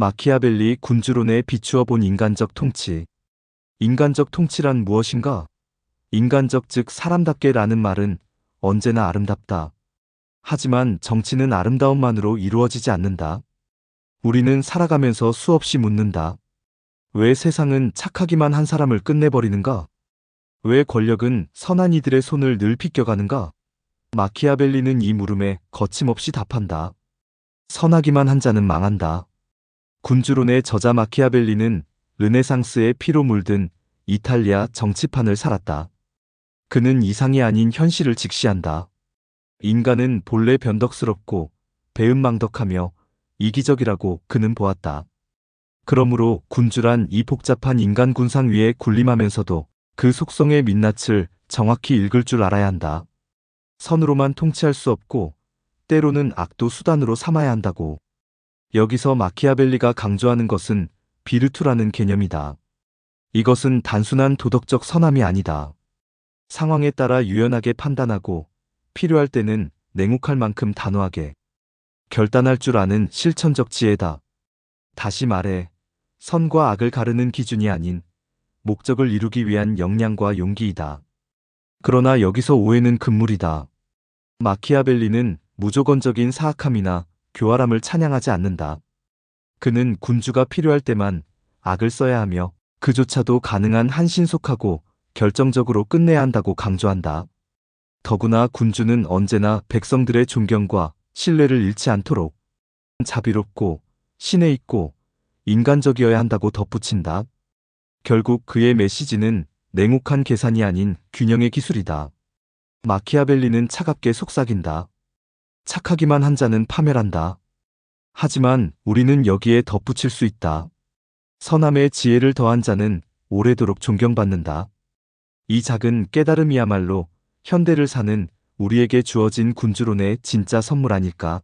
마키아벨리 군주론에 비추어 본 인간적 통치. 인간적 통치란 무엇인가? 인간적 즉 사람답게라는 말은 언제나 아름답다. 하지만 정치는 아름다움만으로 이루어지지 않는다. 우리는 살아가면서 수없이 묻는다. 왜 세상은 착하기만 한 사람을 끝내버리는가? 왜 권력은 선한 이들의 손을 늘 빗겨가는가? 마키아벨리는 이 물음에 거침없이 답한다. 선하기만 한 자는 망한다. 군주론의 저자 마키아벨리는 르네상스의 피로 물든 이탈리아 정치판을 살았다. 그는 이상이 아닌 현실을 직시한다. 인간은 본래 변덕스럽고 배은망덕하며 이기적이라고 그는 보았다. 그러므로 군주란 이 복잡한 인간 군상 위에 군림하면서도 그 속성의 민낯을 정확히 읽을 줄 알아야 한다. 선으로만 통치할 수 없고 때로는 악도 수단으로 삼아야 한다고. 여기서 마키아벨리가 강조하는 것은 비르투라는 개념이다. 이것은 단순한 도덕적 선함이 아니다. 상황에 따라 유연하게 판단하고 필요할 때는 냉혹할 만큼 단호하게 결단할 줄 아는 실천적 지혜다. 다시 말해, 선과 악을 가르는 기준이 아닌 목적을 이루기 위한 역량과 용기이다. 그러나 여기서 오해는 금물이다. 마키아벨리는 무조건적인 사악함이나 교활함을 찬양하지 않는다. 그는 군주가 필요할 때만 악을 써야 하며 그조차도 가능한 한 신속하고 결정적으로 끝내야 한다고 강조한다. 더구나 군주는 언제나 백성들의 존경과 신뢰를 잃지 않도록 자비롭고 신에 있고 인간적이어야 한다고 덧붙인다. 결국 그의 메시지는 냉혹한 계산이 아닌 균형의 기술이다. 마키아벨리는 차갑게 속삭인다. 착하기만 한 자는 파멸한다. 하지만 우리는 여기에 덧붙일 수 있다. 선함의 지혜를 더한 자는 오래도록 존경받는다. 이 작은 깨달음이야말로 현대를 사는 우리에게 주어진 군주론의 진짜 선물 아닐까.